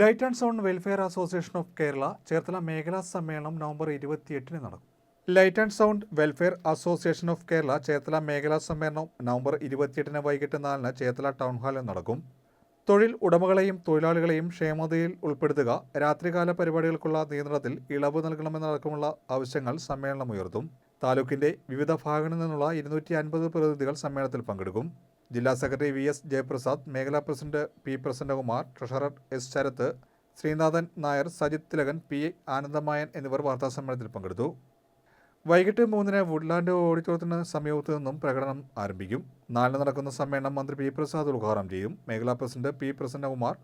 Light and sound welfare association of Kerala Cherthala മേഖലാ സമ്മേളനം November ഇരുപത്തിയെട്ടിന് നടക്കും. Light and sound welfare association of Kerala Cherthala മേഖലാ സമ്മേളനം നവംബർ ഇരുപത്തിയെട്ടിന് വൈകിട്ട് നാലിന് ചേർത്തല ടൗൺ ഹാളിൽ നടക്കും. തൊഴിൽ ഉടമകളെയും തൊഴിലാളികളെയും ക്ഷേമതയിൽ ഉൾപ്പെടുത്തുക രാത്രികാല പരിപാടികൾക്കുള്ള നിയന്ത്രണത്തിൽ ഇളവ് നൽകണമെന്നടക്കമുള്ള ആവശ്യങ്ങൾ സമ്മേളനം ഉയർത്തും. താലൂക്കിന്റെ വിവിധ ഭാഗങ്ങളിൽ നിന്നുള്ള ഇരുന്നൂറ്റി അൻപത് പ്രതിനിധികൾ സമ്മേളനത്തിൽ പങ്കെടുക്കും. ജില്ലാ സെക്രട്ടറി വി എസ് ജയപ്രസാദ് മേഖലാ president P Prasannakumar treasurer S Sarath Sreenathan Nair Sajith Thilakan P Anandamayan എന്നിവർ വാർത്താസമ്മേളനത്തിൽ പങ്കെടുത്തു. വൈകിട്ട് മൂന്നിന് വുഡ്ലാൻഡ് ഓഡിറ്റോറിയത്തിന് സമീപത്തു നിന്നും പ്രകടനം ആരംഭിക്കും. നാലിന് നടക്കുന്ന സമ്മേളനം മന്ത്രി പി പ്രസാദ് ഉദ്ഘാടനം ചെയ്യും. മേഖലാ പ്രസിഡന്റ് പി പ്രസന്നകുമാർ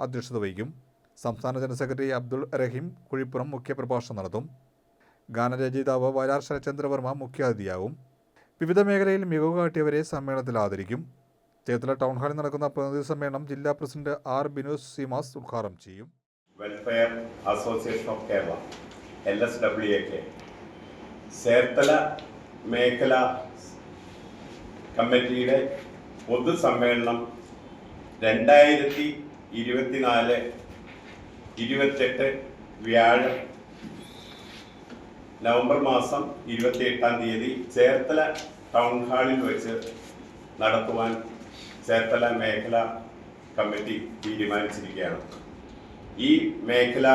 അധ്യക്ഷത വഹിക്കും. സംസ്ഥാന ജനറൽ സെക്രട്ടറി അബ്ദുൾ റഹീം കുഴിപ്പുറം മുഖ്യപ്രഭാഷണം നടത്തും. ഗാനരചയിതാവ് വയലാർ ശരചന്ദ്രവർമ്മ മുഖ്യാതിഥിയാകും. വിവിധ മേഖലയിൽ മികവ് കാട്ടിയവരെ സമ്മേളനത്തിൽ ആദരിക്കും. ചേർത്തല ടൗൺ ഹാളിൽ നടക്കുന്ന പ്രതിനിധി സമ്മേളനം ജില്ലാ പ്രസിഡന്റ് ആർ ബിനോസ് സീമാസ് ഉദ്ഘാടനം ചെയ്യും. Welfare association of Kerala L S W A K. Cherthala മേഖല കമ്മിറ്റിയുടെ പൊതുസമ്മേളനം രണ്ടായിരത്തി ഇരുപത്തിനാല് ഇരുപത്തെട്ട് വ്യാഴം നവംബർ മാസം ഇരുപത്തിയെട്ടാം തീയതി ചേർത്തല ടൗൺ ഹാളിൽ വെച്ച് നടത്തുവാൻ ചേർത്തല മേഖല കമ്മിറ്റി തീരുമാനിച്ചിരിക്കുകയാണ്. ഈ മേഖലയുടെ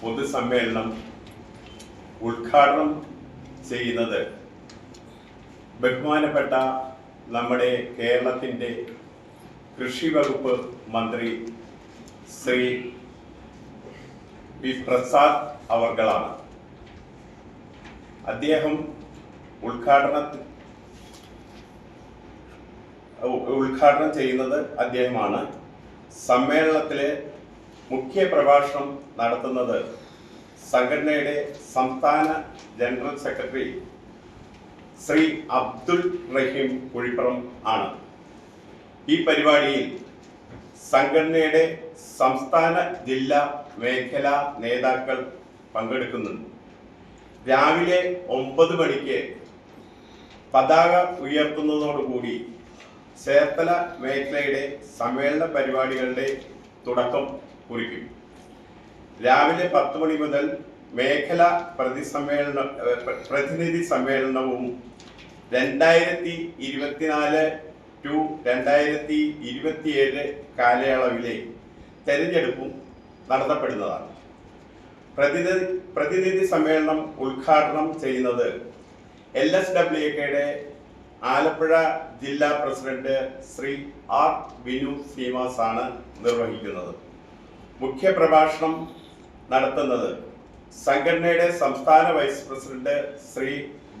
പൊതുസമ്മേളനം ഉദ്ഘാടനം ചെയ്യുന്നത് ബഹുമാനപ്പെട്ട നമ്മുടെ കേരളത്തിന്റെ കൃഷി വകുപ്പ് മന്ത്രി ശ്രീ പി പ്രസാദ് അവർകളാണ്. അദ്ദേഹം ഉദ്ഘാടന ഉദ്ഘാടനം ചെയ്യുന്നത് അദ്ദേഹമാണ്. സമ്മേളനത്തിലെ മുഖ്യ പ്രഭാഷണം നടത്തുന്നത് സംഘടനയുടെ സംസ്ഥാന ജനറൽ സെക്രട്ടറി ശ്രീ അബ്ദുൾ റഹീം കുഴിപ്പുറം ആണ്. ഈ പരിപാടിയിൽ സംഘടനയുടെ സംസ്ഥാന ജില്ലാ മേഖല നേതാക്കൾ പങ്കെടുക്കുന്നുണ്ട്. രാവിലെ ഒമ്പത് മണിക്ക് പതാക ഉയർത്തുന്നതോടുകൂടി ചേർത്തല മേഖലയുടെ സമ്മേളന പരിപാടികളുടെ തുടക്കം കുറിക്കും. രാവിലെ പത്ത് മണി മുതൽ മേഖല പ്രതിസമ്മേളന സമ്മേളന പ്രതിനിധി സമ്മേളനവും രണ്ടായിരത്തി ഇരുപത്തിനാല് ടു രണ്ടായിരത്തി ഇരുപത്തിയേഴ് കാലയളവിലെ തെരഞ്ഞെടുപ്പും നടത്തപ്പെടുന്നതാണ്. പ്രതിനിധി പ്രതിനിധി സമ്മേളനം ഉദ്ഘാടനം ചെയ്യുന്നത് എൽ എസ് ഡബ്ല്യു കെയുടെ ആലപ്പുഴ ജില്ലാ പ്രസിഡന്റ് ശ്രീ ആർ വിനു സീമാസ് ആണ് നിർവഹിക്കുന്നത്. മുഖ്യപ്രഭാഷണം നടത്തുന്നത് സംഘടനയുടെ സംസ്ഥാന വൈസ് പ്രസിഡന്റ് ശ്രീ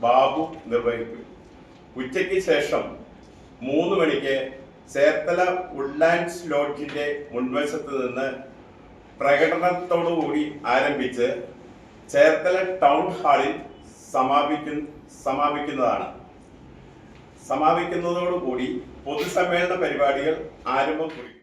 ബാബു നിർവഹിക്കും. ഉച്ചയ്ക്ക് ശേഷം മൂന്ന് മണിക്ക് ചേർത്തല വുഡ്ലാൻഡ്സ് ലോഡ്ജിന്റെ മുൻവശത്ത് നിന്ന് പ്രകടനത്തോടുകൂടി ആരംഭിച്ച് ചേർത്തല ടൗൺ ഹാളിൽ സമാപിക്കു സമാപിക്കുന്നതാണ്. സമാപിക്കുന്നതോടുകൂടി പൊതുസമ്മേളന പരിപാടികൾ ആരംഭം കുറിക്കും.